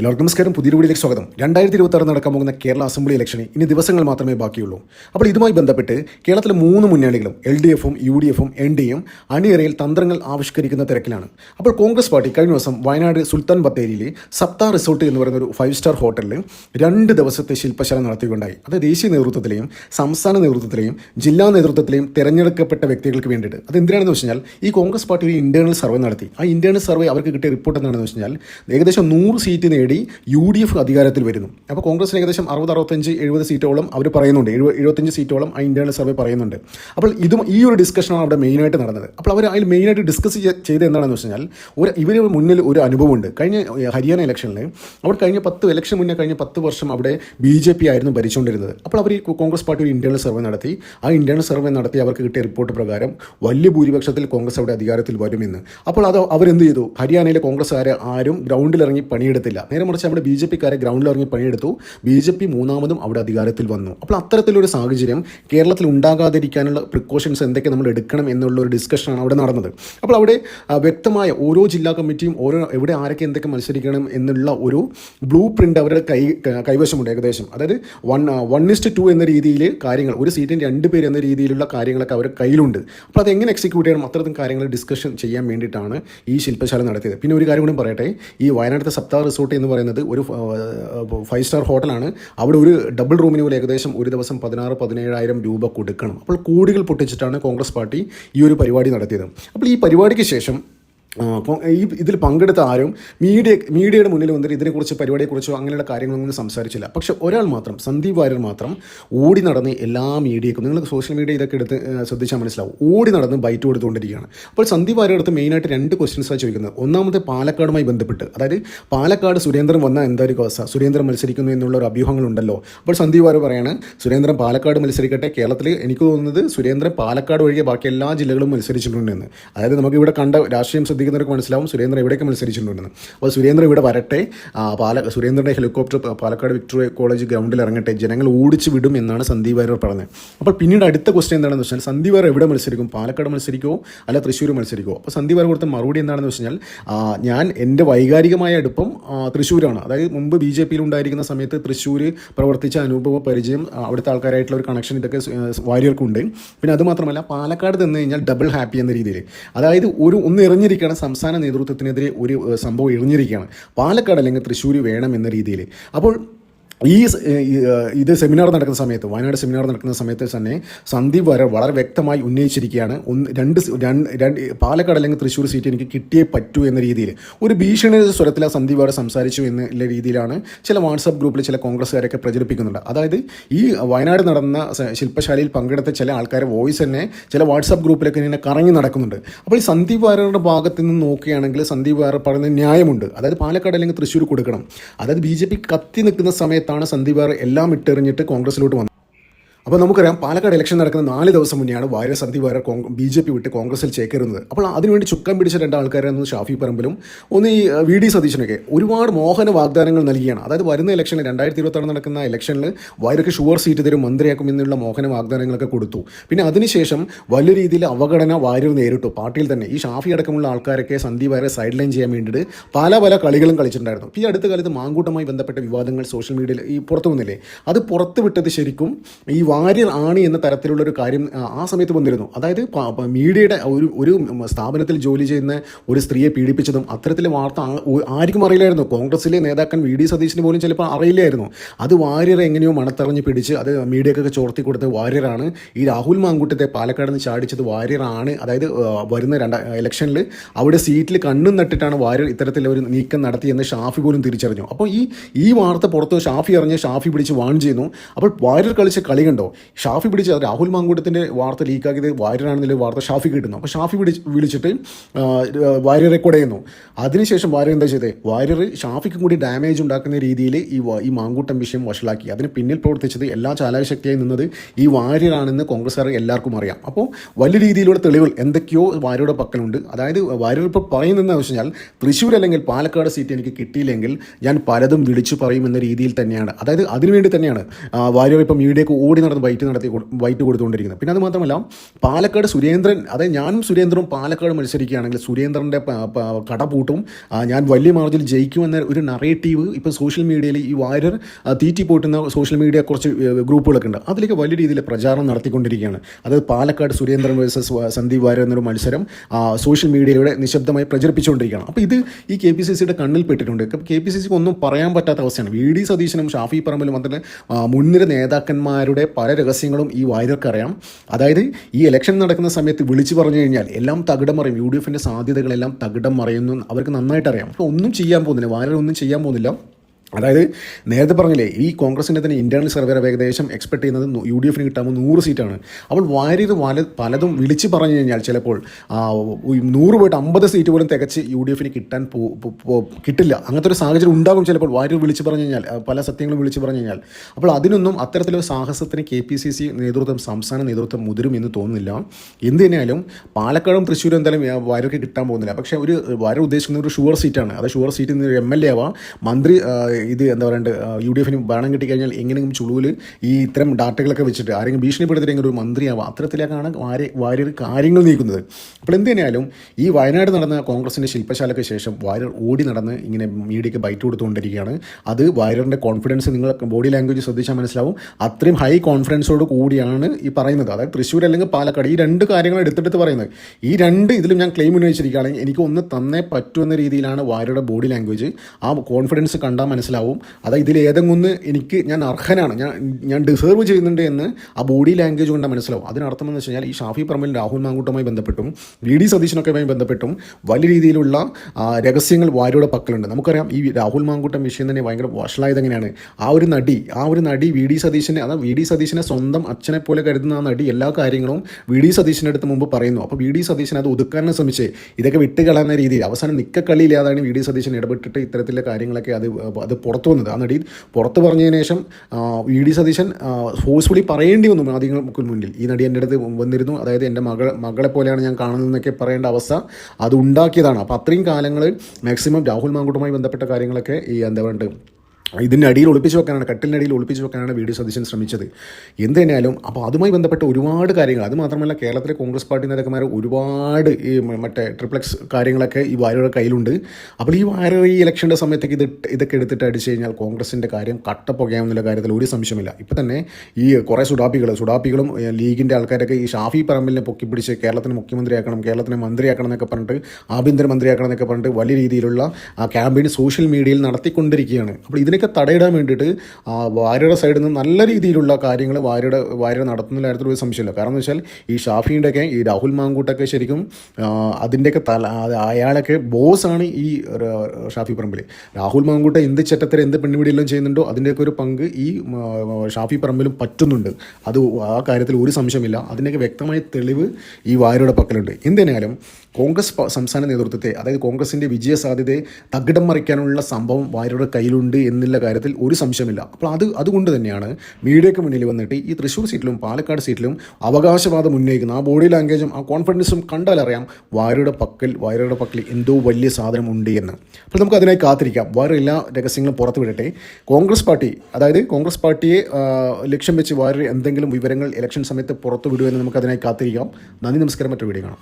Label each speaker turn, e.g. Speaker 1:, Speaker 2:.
Speaker 1: എല്ലാവർക്കും നമസ്കാരം. പുതിയ വീഡിയോയിലേക്ക് സ്വാഗതം. രണ്ടായിരത്തി ഇരുപത്തി ആറ് നടക്കാൻ പോകുന്ന കേരള അസംബ്ലി ഇലക്ഷന് ഇനി ദിവസങ്ങൾ മാത്രമേ ബാക്കിയുള്ളൂ. അപ്പോൾ ഇതുമായി ബന്ധപ്പെട്ട് കേരളത്തിലെ മൂന്ന് മുന്നണികളും എൽ ഡി എഫും യു ഡി എഫും എൻ ഡി എം അണിയറയിൽ തന്ത്രങ്ങൾ ആവിഷ്കരിക്കുന്ന തിരക്കിലാണ്. അപ്പോൾ കോൺഗ്രസ് പാർട്ടി കഴിഞ്ഞ ദിവസം വയനാട് സുൽത്താൻ ബത്തേരിയിലെ സപ്താ റിസോർട്ട് എന്ന് പറയുന്ന ഒരു ഫൈവ് സ്റ്റാർ ഹോട്ടലിൽ രണ്ട് ദിവസത്തെ ശില്പശാല നടത്തിയുണ്ടായി അത് ദേശീയ നേതൃത്വത്തിലെയും സംസ്ഥാന നേതൃത്വത്തിലെയും ജില്ലാ നേതൃത്വത്തിലെയും തിരഞ്ഞെടുക്കപ്പെട്ട വ്യക്തികൾക്ക് വേണ്ടിയിട്ട്. അത് എന്തിനാണെന്ന് വെച്ച് കഴിഞ്ഞാൽ ഈ കോൺഗ്രസ് പാർട്ടി ഒരു ഇന്റേണൽ സർവേ നടത്തി. ആ ഇന്റേണൽ സർവേ അവർക്ക് കിട്ടിയ റിപ്പോർട്ട് എന്താണെന്ന് വെച്ച് കഴിഞ്ഞാൽ ഏകദേശം നൂറ് സീറ്റ് നേടി യു ഡി എഫ് അധികാരത്തിൽ വരുന്നു. അപ്പോൾ കോൺഗ്രസിന് ഏകദേശം അറുപത് അറുപത്തഞ്ച് എഴുപത് സീറ്റോളം അവർ പറയുന്നുണ്ട്. എഴുപത് എഴുപത്തഞ്ച് സീറ്റോളം ആ ഇന്റേണൽ സർവേ പറയുന്നുണ്ട്. അപ്പോൾ ഇതും ഈ ഒരു ഡിസ്കഷനാണ് അവിടെ മെയിനായിട്ട് നടന്നത്. അപ്പോൾ അവർ അതിൽ മെയിനായിട്ട് ഡിസ്കസ് ചെയ്ത് എന്താണെന്ന് വെച്ച് കഴിഞ്ഞാൽ ഇവർ മുന്നിൽ ഒരു അനുഭവമുണ്ട്. കഴിഞ്ഞ ഹരിയാന ഇലക്ഷനിൽ അവർ കഴിഞ്ഞ പത്ത് ഇലക്ഷൻ മുന്നേ കഴിഞ്ഞ പത്ത് വർഷം അവിടെ ബി ജെ പി ആയിരുന്നു ഭരിച്ചുകൊണ്ടിരുന്നത് അപ്പോൾ അവർ ഈ കോൺഗ്രസ് പാർട്ടി ഒരു ഇന്റേണൽ സർവേ നടത്തി. ആ ഇന്റേണൽ സർവേ നടത്തി അവർക്ക് കിട്ടിയ റിപ്പോർട്ട് പ്രകാരം വലിയ ഭൂരിപക്ഷത്തിൽ കോൺഗ്രസ് അവിടെ അധികാരത്തിൽ വരുമെന്ന്. അപ്പോൾ അത് അവരെന്ത് ചെയ്തു? ഹരിയാനയിലെ കോൺഗ്രസ്സുകാരെ ആരും ഗ്രൗണ്ടിലിറങ്ങി പണിയെടുത്തില്ല. നേരെ മറിച്ച് അവിടെ ബി ജെ പിക്കാരെ ഗ്രൗണ്ടിൽ ഇറങ്ങി പണിയെടുത്തു. ബി ജെ പി മൂന്നാമതും അവിടെ അധികാരത്തിൽ വന്നു. അപ്പോൾ അത്തരത്തിലൊരു സാഹചര്യം കേരളത്തിൽ ഉണ്ടാകാതിരിക്കാനുള്ള പ്രിക്കോഷൻസ് എന്തൊക്കെ നമ്മൾ എടുക്കണം എന്നുള്ള ഒരു ഡിസ്കഷനാണ് അവിടെ നടന്നത്. അപ്പോൾ അവിടെ വ്യക്തമായ ഓരോ ജില്ലാ കമ്മിറ്റിയും ഓരോ എവിടെ ആരൊക്കെ എന്തൊക്കെ മത്സരിക്കണം എന്നുള്ള ഒരു ബ്ലൂ പ്രിന്റ് അവരുടെ കൈ കൈവശമുണ്ട് ഏകദേശം. അതായത് വൺ വൺ ഇസ്റ്റ് ടു എന്ന രീതിയിൽ കാര്യങ്ങൾ ഒരു സീറ്റിന് രണ്ട് പേര് എന്ന രീതിയിലുള്ള കാര്യങ്ങളൊക്കെ അവരുടെ കയ്യിലുണ്ട്. അപ്പോൾ അതെങ്ങനെ എക്സിക്യൂട്ട് ചെയ്യണം? അത്തരത്തിൽ കാര്യങ്ങൾ ഡിസ്കഷൻ ചെയ്യാൻ വേണ്ടിയിട്ടാണ് ഈ ശില്പശാല നടത്തിയത്. പിന്നെ ഒരു കാര്യം കൂടി പറയട്ടെ. ഈ വയനാട്ടിലെ സപ്താഹ റിസോർട്ട് എന്ന് പറയുന്നത് ഒരു ഫൈവ് സ്റ്റാർ ഹോട്ടലാണ്. അവിടെ ഒരു ഡബിൾ റൂമിന് പോലെ ഏകദേശം ഒരു ദിവസം പതിനാറ് പതിനേഴായിരം രൂപ കൊടുക്കണം. അപ്പോൾ കൂടികൾ പൊട്ടിച്ചിട്ടാണ് കോൺഗ്രസ് പാർട്ടി ഈ ഒരു പരിപാടി നടത്തിയത്. അപ്പോൾ ഈ പരിപാടിക്ക് ശേഷം ആ, അപ്പോൾ ഈ ഇതിൽ പങ്കെടുത്ത ആരും മീഡിയ മീഡിയയുടെ മുന്നിൽ വന്നിട്ട് ഇതിനെക്കുറിച്ച് പരിപാടിയെക്കുറിച്ചോ അങ്ങനെയുള്ള കാര്യങ്ങളൊന്നും സംസാരിച്ചില്ല. പക്ഷെ ഒരാൾ മാത്രം സന്ദീപ് വാര്യർ മാത്രം ഓടി നടന്ന് എല്ലാ മീഡിയക്കും നിങ്ങൾ സോഷ്യൽ മീഡിയ ഇതൊക്കെ എടുത്ത് ശ്രദ്ധിച്ചാൽ മനസ്സിലാവും. ഓടി നടന്ന് ബൈറ്റ് കൊടുത്തുകൊണ്ടിരിക്കുകയാണ്. അപ്പോൾ സന്ദീപ് വാര്യർ അടുത്ത് മെയിനായിട്ട് രണ്ട് ക്വസ്റ്റ്യൻസാണ് ചോദിക്കുന്നത്. ഒന്നാമത്തെ പാലക്കാടുമായി ബന്ധപ്പെട്ട്. അതായത് പാലക്കാട് സുരേന്ദ്രൻ വന്ന എന്താ ഒരു അവസ്ഥ സുരേന്ദ്രൻ മത്സരിക്കുന്നു എന്നുള്ള ഒരു അഭ്യൂഹങ്ങളുണ്ടല്ലോ. അപ്പോൾ സന്ദീപ് വാര്യർ പറയാണ് സുരേന്ദ്രൻ പാലക്കാട് മത്സരിക്കട്ടെ. കേരളത്തിൽ എനിക്ക് തോന്നുന്നത് സുരേന്ദ്രൻ പാലക്കാട് ഒഴികെ ബാക്കി എല്ലാ ജില്ലകളും മത്സരിച്ചിട്ടുണ്ടെന്ന്. അതായത് നമുക്ക് ഇവിടെ കണ്ട രാഷ്ട്രീയം ശ്രദ്ധിക്കുന്നവർക്ക് മനസ്സിലാവും. സുരേന്ദ്രൻ എവിടെയൊക്കെ മത്സരിച്ചിട്ടുണ്ടെന്ന്. അപ്പോൾ സുരേന്ദ്രൻ ഇവിടെ വരട്ടെ. പാല സുരേന്ദ്രന്റെ ഹെലികോപ്റ്റർ പാലക്കാട് വിക്ടോറിയ കോളേജ് ഗ്രൗണ്ടിൽ ഇറങ്ങട്ടെ. ജനങ്ങൾ ഓടിച്ച് വിടും എന്നാണ് സന്ദീപ് വാര്യർ പറഞ്ഞത്. അപ്പോൾ പിന്നീട് അടുത്ത ക്വസ്റ്റ്യൻ എന്താണെന്ന് വെച്ചാൽ സന്ദീപ് വാര്യർ എവിടെ മത്സരിക്കും? പാലക്കാട് മത്സരിക്കുമോ അല്ല തൃശ്ശൂർ മത്സരിക്കുമോ അപ്പോൾ സന്ദീപ് വാര്യർ കൊടുത്ത മറുപടി എന്താണെന്ന് വെച്ചാൽ ഞാൻ എന്റെ വൈകാരികമായ അടുപ്പം തൃശ്ശൂരാണ്. അതായത് മുമ്പ് ബി ജെ പിയിൽ ഉണ്ടായിരിക്കുന്ന സമയത്ത് തൃശ്ശൂർ പ്രവർത്തിച്ച അനുഭവ പരിചയം അവിടുത്തെ ആൾക്കാരായിട്ടുള്ള ഒരു കണക്ഷൻ ഇതൊക്കെ വാര്യർക്കുണ്ട്. പിന്നെ അതുമാത്രമല്ല പാലക്കാട് തന്നു കഴിഞ്ഞാൽ ഡബിൾ ഹാപ്പി എന്ന രീതിയിൽ. അതായത് ഒരു ഒന്ന് എറിഞ്ഞിരിക്കുകയാണ് സംസ്ഥാന നേതൃത്വത്തിനെതിരെ ഒരു സംഭവം എഴുന്നിരിക്കുകയാണ്. പാലക്കാട് അല്ലെങ്കിൽ തൃശ്ശൂർ വേണം എന്ന രീതിയിൽ അപ്പോൾ ഈ ഇത് സെമിനാർ നടക്കുന്ന സമയത്ത് വയനാട് സെമിനാർ നടക്കുന്ന സമയത്ത് തന്നെ സന്ദീപ് വരെ വളരെ വ്യക്തമായി ഉന്നയിച്ചിരിക്കുകയാണ്. ഒന്ന് രണ്ട് രണ്ട് പാലക്കാട് അല്ലെങ്കിൽ തൃശ്ശൂർ സീറ്റ് എനിക്ക് കിട്ടിയേ പറ്റൂ എന്ന രീതിയിൽ. ഒരു ഭീഷണി സ്വരത്തിൽ ആ സന്ദീപ് വരെ സംസാരിച്ചു എന്നുള്ള രീതിയിലാണ് ചില വാട്സാപ്പ് ഗ്രൂപ്പിൽ ചില കോൺഗ്രസ്സുകാരൊക്കെ പ്രചരിപ്പിക്കുന്നുണ്ട്. അതായത് ഈ വയനാട് നടന്ന ശില്പശാലയിൽ പങ്കെടുത്ത ചില ആൾക്കാരെ വോയിസ് തന്നെ ചില വാട്സാപ്പ് ഗ്രൂപ്പിലൊക്കെ ഇങ്ങനെ കറങ്ങി നടക്കുന്നുണ്ട്. അപ്പോൾ ഈ സന്ദീപ് വാര്യരുടെ ഭാഗത്ത് നിന്ന് നോക്കുകയാണെങ്കിൽ സന്ദീപ് വാര്യർ പറയുന്ന ന്യായമുണ്ട്. അതായത് പാലക്കാട് അല്ലെങ്കിൽ തൃശ്ശൂർ കൊടുക്കണം. അതായത് ബി ജെ പി കത്തി നിൽക്കുന്ന സമയത്താണ് സന്ദീപ് എല്ലാം ഇട്ടെറിഞ്ഞിട്ട് കോൺഗ്രസിലോട്ട് വന്നത്. അപ്പോൾ നമുക്കറിയാം പാലക്കാട് ഇലക്ഷൻ നടക്കുന്ന നാല് ദിവസം മുന്നെയാണ് വാര്യ സന്ധി വാര്യർ ബി ജെ പി വിട്ട് കോൺഗ്രസിൽ ചേക്കരുന്നത് അപ്പോൾ അതിനുവേണ്ടി ചുക്കം പിടിച്ച രണ്ട് ആൾക്കാരായിരുന്നു ഷാഫി പറമ്പിലും ഒന്ന് ഈ വി ഡി സതീശനൊക്കെ ഒരുപാട് മോഹന വാഗ്ദാനങ്ങൾ നൽകിയാണ്. അതായത് വരുന്ന ഇലക്ഷനിൽ രണ്ടായിരത്തി ഇരുപത്തി നടക്കുന്ന ഇലക്ഷനിൽ വാര്യർക്ക് ഷുവർ സീറ്റ് തരും മന്ത്രിയാക്കും എന്നുള്ള മോഹന വാഗ്ദാനങ്ങളൊക്കെ കൊടുത്തു. പിന്നെ അതിനുശേഷം വലിയ രീതിയിൽ അവഗണന വാര്യർ നേരിട്ടു. പാർട്ടിയിൽ തന്നെ ഈ ഷാഫി അടക്കമുള്ള ആൾക്കാരൊക്കെ സന്ധി വാര സൈഡ് ലൈൻ ചെയ്യാൻ വേണ്ടിയിട്ട് പല പല കളികളും കളിച്ചിട്ടുണ്ടായിരുന്നു. ഈ അടുത്ത കാലത്ത് മാങ്കൂട്ടമായി ബന്ധപ്പെട്ട വിവാദങ്ങൾ സോഷ്യൽ മീഡിയയിൽ ഈ പുറത്തു വന്നില്ലേ? അത് പുറത്തുവിട്ടത് ശരിക്കും ഈ വാര്യർ ആണ് എന്ന തരത്തിലുള്ള ഒരു കാര്യം ആ, സമയത്ത് വന്നിരുന്നു. അതായത് മീഡിയയുടെ ഒരു ഒരു സ്ഥാപനത്തിൽ ജോലി ചെയ്യുന്ന ഒരു സ്ത്രീയെ പീഡിപ്പിച്ചതും അത്തരത്തിലെ വാർത്ത ആർക്കും അറിയില്ലായിരുന്നു. കോൺഗ്രസിലെ നേതാക്കൻ വി ഡി സതീശിന് പോലും ചിലപ്പോൾ അറിയില്ലായിരുന്നു. അത് വാര്യർ എങ്ങനെയോ മണത്തറിഞ്ഞ് പിടിച്ച് അത് മീഡിയക്കൊക്കെ ചോർത്തി കൊടുത്ത് വാര്യറാണ് ഈ രാഹുൽ മാങ്കൂട്ടത്തെ പാലക്കാട് നിന്ന് ചാടിച്ചത് വാര്യറാണ് അതായത് വരുന്ന രണ്ട ഇലക്ഷനിൽ അവിടെ സീറ്റിൽ കണ്ണും നട്ടിട്ടാണ് വാര്യർ ഇത്തരത്തിൽ ഒരു നീക്കം നടത്തിയെന്ന് ഷാഫി പോലും തിരിച്ചറിഞ്ഞു. അപ്പോൾ ഈ ഈ വാർത്ത പുറത്ത് ഷാഫി അറിഞ്ഞ് ഷാഫി പിടിച്ച് വാൺ ചെയ്യുന്നു. അപ്പോൾ വാര്യർ കളിച്ച കളി കണ്ടോ ഷാഫി പിടിച്ച് രാഹുൽ മാങ്കൂട്ടത്തിന്റെ വാർത്ത ലീക്കാക്കിയത് വാര്യരാണെന്നുള്ള വാർത്ത ഷാഫി കിട്ടുന്നു. അപ്പോൾ ഷാഫി പിടിച്ച് വിളിച്ചിട്ട് റെക്കോർഡ് ചെയ്യുന്നു. അതിനുശേഷം വാര്യർ എന്താ ചെയ്തത് വാര്യർ ഷാഫിക്കും കൂടി ഡാമേജ് ഉണ്ടാക്കുന്ന രീതിയിൽ ഈ ഈ മാങ്കൂട്ടം വിഷയം വഷളാക്കി. അതിന് പിന്നിൽ പ്രവർത്തിച്ചത് എല്ലാ ചാലാശക്തിയായി നിന്നത് ഈ വാര്യറാണെന്ന് കോൺഗ്രസ്സുകാർ എല്ലാവർക്കും അറിയാം. അപ്പോൾ വലിയ രീതിയിലുള്ള തെളിവുകൾ എന്തൊക്കെയോ വാര്യരുടെ പക്കലുണ്ട്. അതായത് വാര്യർ ഇപ്പോൾ പറയുന്നതെന്ന് വെച്ച് കഴിഞ്ഞാൽ തൃശ്ശൂർ അല്ലെങ്കിൽ പാലക്കാട് സീറ്റ് എനിക്ക് കിട്ടിയില്ലെങ്കിൽ ഞാൻ പലതും വിളിച്ചു പറയും എന്ന രീതിയിൽ തന്നെയാണ്. അതായത് അതിനുവേണ്ടി തന്നെയാണ് വാര്യർ ഇപ്പോൾ മീഡിയക്ക് ഓടി നടന്ന് വൈറ്റ് നടത്തി വൈറ്റ് കൊടുത്തുകൊണ്ടിരിക്കുന്നത്. പിന്നെ അത് മാത്രമല്ല പാലക്കാട് സുരേന്ദ്രൻ അതായത് ഞാനും സുരേന്ദ്രനും പാലക്കാട് മത്സരിക്കുകയാണെങ്കിൽ സുരേന്ദ്രന്റെ കട പൂട്ടും ഞാൻ വലിയ മാർജിൽ ജയിക്കുമെന്ന ഒരു നറേറ്റീവ് ഇപ്പോൾ സോഷ്യൽ മീഡിയയിൽ ഈ വാര്യർ ആ, തീറ്റി പോട്ടുന്ന സോഷ്യൽ മീഡിയ കുറച്ച് ഗ്രൂപ്പുകളൊക്കെ ഉണ്ട്. അതിലേക്ക് വലിയ രീതിയിൽ പ്രചാരണം നടത്തിക്കൊണ്ടിരിക്കുകയാണ്. അതായത് പാലക്കാട് സുരേന്ദ്രൻ വേഴ്സസ് സന്ദീപ് വാര്യർ എന്നൊരു മത്സരം സോഷ്യൽ മീഡിയയിലൂടെ നിശബ്ദമായി പ്രചരിപ്പിച്ചുകൊണ്ടിരിക്കുകയാണ്. അപ്പോൾ ഇത് ഈ കെ പി സി സിയുടെ കണ്ണിൽ പെട്ടിട്ടുണ്ട്. കെ പി സി സിക്ക് ഒന്നും പറയാൻ പറ്റാത്ത അവസ്ഥയാണ്. വി. ഡി. സതീശനും ഷാഫി പറമ്പിലും അതിന് മുൻനിര നേതാക്കന്മാരുടെ പല രഹസ്യങ്ങളും ഈ വാര്യർക്ക് അറിയാം അതായത് ഈ ഇലക്ഷൻ നടക്കുന്ന സമയത്ത് വിളിച്ചു പറഞ്ഞു കഴിഞ്ഞാൽ എല്ലാം തകിടം മറിയും. യു ഡി എഫിന്റെ സാധ്യതകളെല്ലാം തകിടം മറിയുന്നു അവർക്ക് നന്നായിട്ട് അറിയാം. ഒന്നും ചെയ്യാൻ പോകുന്നില്ല. വാര്യർ ഒന്നും ചെയ്യാൻ പോകുന്നില്ല. അതായത് നേരത്തെ പറഞ്ഞില്ലേ ഈ കോൺഗ്രസിന്റെ തന്നെ ഇന്റേണൽ സർവേ ഏകദേശം എക്സ്പെക്ട് ചെയ്യുന്നത് യു ഡി എഫിന് കിട്ടാമോ നൂറ് സീറ്റാണ് അപ്പോൾ വാര്യർ വല പലതും വിളിച്ച് പറഞ്ഞു കഴിഞ്ഞാൽ ചിലപ്പോൾ നൂറ് പോയിട്ട് അമ്പത് സീറ്റ് പോലും തികച്ച് യു ഡി എഫിന് കിട്ടാൻ കിട്ടില്ല. അങ്ങനത്തെ ഒരു സാഹചര്യം ഉണ്ടാകും ചിലപ്പോൾ വാര്യർ വിളിച്ച് പറഞ്ഞു കഴിഞ്ഞാൽ പല സത്യങ്ങളും വിളിച്ച് പറഞ്ഞു കഴിഞ്ഞാൽ. അപ്പോൾ അതിനൊന്നും അത്തരത്തിലൊരു സാഹസത്തിന് കെ പി സി സി നേതൃത്വം സംസ്ഥാന നേതൃത്വം മുതിരും എന്ന് തോന്നുന്നില്ല. എന്ത് തന്നെയാലും പാലക്കാടും തൃശ്ശൂരും എന്തായാലും വാര്യർക്ക് കിട്ടാൻ പോകുന്നില്ല. പക്ഷേ ഒരു വാര്യർ ഉദ്ദേശിക്കുന്ന ഒരു ഷുവർ സീറ്റാണ് അത് ഷുവർ സീറ്റിൽ നിന്ന് എം എൽ എ ആവാം. മന്ത്രി ഇത് എന്താ പറയുക യു ഡി എഫിന് ഭരണം കിട്ടിക്കഴിഞ്ഞാൽ എങ്ങനെയെങ്കിലും ചുളുവിൽ ഈ ഇത്തരം ഡാറ്റകളൊക്കെ വെച്ചിട്ട് ആരെങ്കിലും ഭീഷണിപ്പെടുത്തിയെങ്കിൽ ഒരു മന്ത്രിയാവാം. അത്തരത്തിലേക്കാണ് വാര്യ വാര്യർ കാര്യങ്ങൾ നീക്കുന്നത്. അപ്പോൾ എന്ത് ഈ വയനാട് നടന്ന കോൺഗ്രസിന്റെ ശില്പശാലയ്ക്ക് ശേഷം വാര്യർ ഓടി നടന്ന് ഇങ്ങനെ മീഡിയയ്ക്ക് ബൈറ്റ് കൊടുത്തുകൊണ്ടിരിക്കുകയാണ്. അത് വാര്യറിന്റെ കോൺഫിഡൻസ് നിങ്ങൾ ബോഡി ലാംഗ്വേജ് ശ്രദ്ധിച്ചാൽ മനസ്സിലാവും. അത്രയും ഹൈ കോൺഫിഡൻസോട് കൂടിയാണ് ഈ പറയുന്നത്. അതായത് തൃശ്ശൂർ അല്ലെങ്കിൽ പാലക്കാട് ഈ രണ്ട് കാര്യങ്ങൾ എടുത്തെടുത്ത് പറയുന്നത്. ഈ രണ്ട് ഇതിലും ഞാൻ ക്ലെയിം ഉന്നയിച്ചിരിക്കുകയാണെങ്കിൽ എനിക്ക് ഒന്ന് തന്നേ പറ്റുമെന്ന രീതിയിലാണ് വാര്യരുടെ ബോഡി ലാംഗ്വേജ് ആ കോൺഫിഡൻസ് കണ്ടാൽ മനസ്സിലാവും. അത് ഇതിൽ ഏതെങ്കിലും എനിക്ക് ഞാൻ അർഹനാണ്. ഞാൻ ഞാൻ ഡിസേർവ് ചെയ്യുന്നുണ്ട് എന്ന് ആ ബോഡി ലാംഗ്വേജ് കൊണ്ട് മനസ്സിലാവും. അതിനർത്ഥം എന്ന് വെച്ച് കഴിഞ്ഞാൽ ഈ ഷാഫി പറമ്പിൽ രാഹുൽ മാങ്കൂട്ടുമായി ബന്ധപ്പെട്ടും വി ഡി സതീശനൊക്കെയുമായി ബന്ധപ്പെട്ടും വലിയ രീതിയിലുള്ള രഹസ്യങ്ങൾ വാര്യയുടെ പക്കലുണ്ട്. നമുക്കറിയാം ഈ രാഹുൽ മാങ്കൂട്ടം വിഷയം തന്നെ ഭയങ്കര വഷളായത് എങ്ങനെയാണ് ആ ഒരു നടി ആ ഒരു നടി വി ഡി സതീശനെ അതാ വി ഡി സതീശനെ സ്വന്തം അച്ഛനെ പോലെ കരുതുന്ന ആ നടി എല്ലാ കാര്യങ്ങളും വി ഡി സതീശന്റെ അടുത്ത് മുമ്പ് പറയുന്നു. അപ്പോൾ വി ഡി സതീശൻ അത് ഒതുക്കാനെ ശ്രമിച്ചേ ഇതൊക്കെ വിട്ടുകളയുന്ന രീതിയിൽ അവസാനം നിക്കക്കളിയില്ലാതാണ് വി ഡി സതീശൻ ഇടപെട്ടിട്ട് ഇത്തരത്തിലെ കാര്യങ്ങളൊക്കെ അത് അത് പുറത്തു വന്നത്. ആ നടി പുറത്ത് പറഞ്ഞതിന് ശേഷം വി ഡി സതീശൻ ഫോഴ്സ്ഫുള്ളി പറയേണ്ടി വന്നു മാധ്യമങ്ങൾക്ക് മുന്നിൽ. ഈ നടി എന്റെ അടുത്ത് വന്നിരുന്നു. അതായത് എന്റെ മകൾ മകളെ പോലെയാണ് ഞാൻ കാണുന്നതെന്നൊക്കെ പറയേണ്ട അവസ്ഥ അത് ഉണ്ടാക്കിയതാണ്. അപ്പോൾ അത്രയും കാലങ്ങൾ മാക്സിമം രാഹുൽ മാങ്കൂട്ടുമായി ബന്ധപ്പെട്ട കാര്യങ്ങളൊക്കെ ഈ എന്താ പറയുക ഇതിന്റെ അടിയിൽ ഒളിപ്പിച്ച് വെക്കാനാണ് കട്ടിലിനടിയിൽ ഒളിപ്പിച്ച് വെക്കാനാണ് വീഡിയോ സതീശൻ ശ്രമിച്ചത്. എന്ത് അപ്പോൾ അതുമായി ബന്ധപ്പെട്ട ഒരുപാട് കാര്യങ്ങൾ അത് മാത്രമല്ല കേരളത്തിലെ കോൺഗ്രസ് പാർട്ടി നേതാക്കന്മാർ ഒരുപാട് ഈ മറ്റേ ട്രിപ്ലക്സ് കാര്യങ്ങളൊക്കെ ഈ വാര്യരുടെ കയ്യിലുണ്ട്. അപ്പോൾ ഈ വാര ഈ ഇലക്ഷന്റെ സമയത്തേക്ക് ഇത് ഇതൊക്കെ എടുത്തിട്ട് അടിച്ചു കഴിഞ്ഞാൽ കോൺഗ്രസിന്റെ കാര്യം കട്ടപ്പുകയാമെന്നുള്ള കാര്യത്തിൽ ഒരു സംശയമില്ല ഇപ്പം തന്നെ ഈ കുറേ സുഡാപ്പികൾ സുഡാപ്പികളും ലീഗിന്റെ ആൾക്കാരൊക്കെ ഈ ഷാഫി പറമ്പിലിനെ പൊക്കിപ്പിടിച്ച് കേരളത്തിന് മുഖ്യമന്ത്രിയാക്കണം കേരളത്തിന് മന്ത്രിയാക്കണം എന്നൊക്കെ പറഞ്ഞിട്ട് ആഭ്യന്തര മന്ത്രിയാക്കണം എന്നൊക്കെ പറഞ്ഞിട്ട് വലിയ രീതിയിലുള്ള ആ ക്യാമ്പയിൻ സോഷ്യൽ മീഡിയയിൽ നടത്തിക്കൊണ്ടിരിക്കുകയാണ്. അപ്പോൾ ഇതിനൊക്കെ തടയിടാൻ വേണ്ടിയിട്ട് വാര്യയുടെ സൈഡിൽ നിന്ന് നല്ല രീതിയിലുള്ള കാര്യങ്ങൾ വാര്യയുടെ വാര്യ നടത്തുന്ന കാര്യത്തിൽ ഒരു സംശയമില്ല. കാരണം എന്ന് വെച്ചാൽ ഈ ഷാഫീന്റെയൊക്കെ ഈ രാഹുൽ മാങ്കൂട്ടൊക്കെ ശരിക്കും അതിന്റെയൊക്കെ തല അയാളൊക്കെ ബോസാണ് ഈ ഷാഫി പറമ്പിൽ രാഹുൽ മാങ്കൂട്ട എന്ത് ചട്ടത്തിൽ എന്ത് പെണ്ണുപിടിയെല്ലാം ചെയ്യുന്നുണ്ടോ അതിന്റെയൊക്കെ ഒരു പങ്ക് ഈ ഷാഫി പറമ്പിലും പറ്റുന്നുണ്ട്. അത് ആ കാര്യത്തിൽ ഒരു സംശയമില്ല. അതിന്റെയൊക്കെ വ്യക്തമായ തെളിവ് ഈ വാര്യയുടെ പക്കലുണ്ട്. എന്തിനാലും കോൺഗ്രസ് സംസ്ഥാന നേതൃത്വത്തെ അതായത് കോൺഗ്രസിന്റെ വിജയ സാധ്യതയെ തകിടം മറിക്കാനുള്ള സംഭവം വാര്യരുടെ കയ്യിലുണ്ട് എന്നുള്ള കാര്യത്തിൽ ഒരു സംശയമില്ല അപ്പോൾ അത് അതുകൊണ്ട് തന്നെയാണ് മീഡിയയ്ക്ക് മുന്നിൽ വന്നിട്ട് ഈ തൃശ്ശൂർ സീറ്റിലും പാലക്കാട് സീറ്റിലും അവകാശവാദം ഉന്നയിക്കുന്ന ആ ബോഡി ലാംഗ്വേജും ആ കോൺഫിഡൻസും കണ്ടാലറിയാം വാര്യരുടെ പക്കൽ വാര്യരുടെ പക്കൽ എന്തോ വലിയ സാധനം ഉണ്ട് എന്ന്. അപ്പോൾ നമുക്ക് അതിനായി കാത്തിരിക്കാം. വാര്യർ എല്ലാ രഹസ്യങ്ങളും പുറത്തു വിടട്ടെ. കോൺഗ്രസ് പാർട്ടി അതായത് കോൺഗ്രസ് പാർട്ടിയെ ലക്ഷ്യം വെച്ച് വാര്യർ എന്തെങ്കിലും വിവരങ്ങൾ ഇലക്ഷൻ സമയത്ത് പുറത്തു വിടുമെന്ന് നമുക്ക് അതിനായി കാത്തിരിക്കാം. നന്ദി നമസ്കാരം. മറ്റൊരു വീഡിയോ കാണാം.